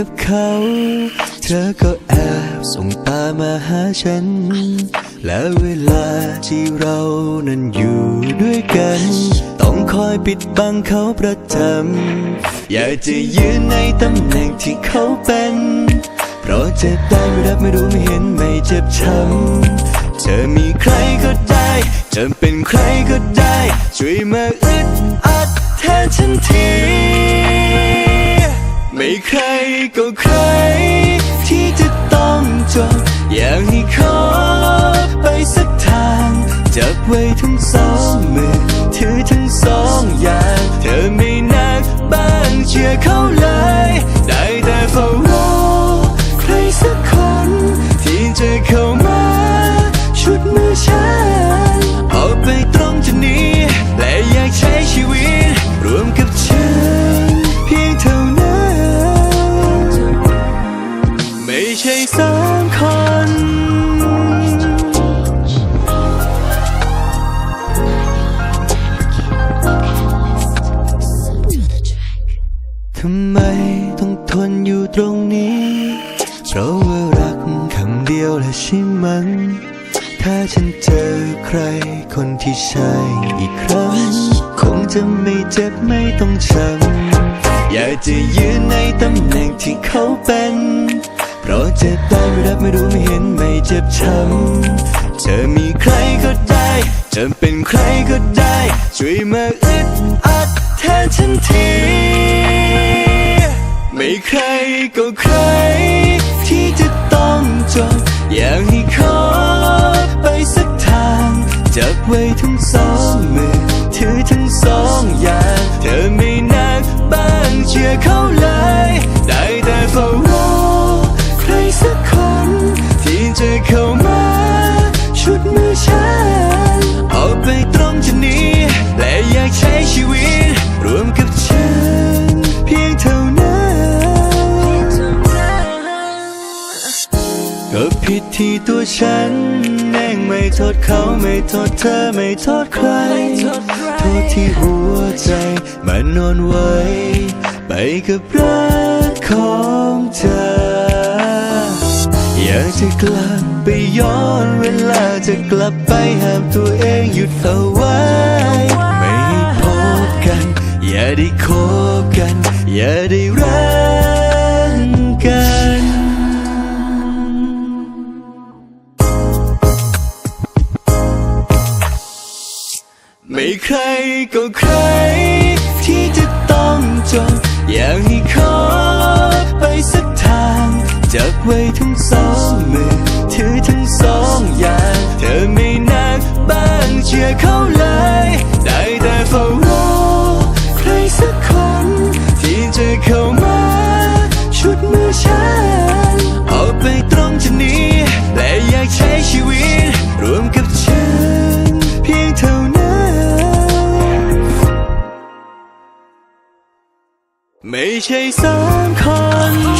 กับเขา เธอก็แอบส่งตามาหาฉัน และเวลาที่เรานั้นอยู่ด้วยกัน ต้องคอยปิดบังเขาประจำอยากจะยืนในตำแหน่งที่เขาเป็น เพราะเจ็บได้ไม่รับไม่รู้ไม่เห็นไม่เจ็บช้ำเธอมีใครก็ได้จะเป็นใครก็ได้ ช่วยมาอึดอัดแทนฉันที ไม่ใครก็ใคร ที่จะต้องจบ อยากให้ขอไปสักทางจับไว้ทั้งสองำไมต้องทนอยู่ตรงนี้ เพราะว่ารักคำเดียวแหละใช่มั้งถ้าฉันเจอใครคนที่ใช่อีกครั้ง คงจะไม่เจ็บไม่ต้องช้ำอยากจะยืนในตำแหน่งที่เขาเป็น เพราะเจ็บได้ไม่รับไม่รู้ไม่เห็นไม่เจ็บช้ำเธอมีใครก็ได้จะเป็นใครก็ได้ ช่วยมาอึดอัดแทนฉันที รก็ใคร ที่จะต้องจบ อยากให้ขอไปสักทางจากไว้ทั้ง ที่ตัวฉันเองไม่โทษเขาไม่โทษเธอไม่โทษใคร โทษที่หัวใจมันนอนไว้ ไปกับรักของเธอ อยากจะกลับไปย้อนเวลาจะกลับไปห้ามตัวเองหยุดเอาไว้ ไม่พบกัน อย่าได้คบกัน อย่าได้รัก ไม่ใครก็ใคร ที่จะต้องจบอยากให้ขอไปสักทางจับไว้ทั้งสองมือถือทั้งสองอย่าง เธอไม่นักบ้างเชื่อเขาเลย ไม่ใช่สามคน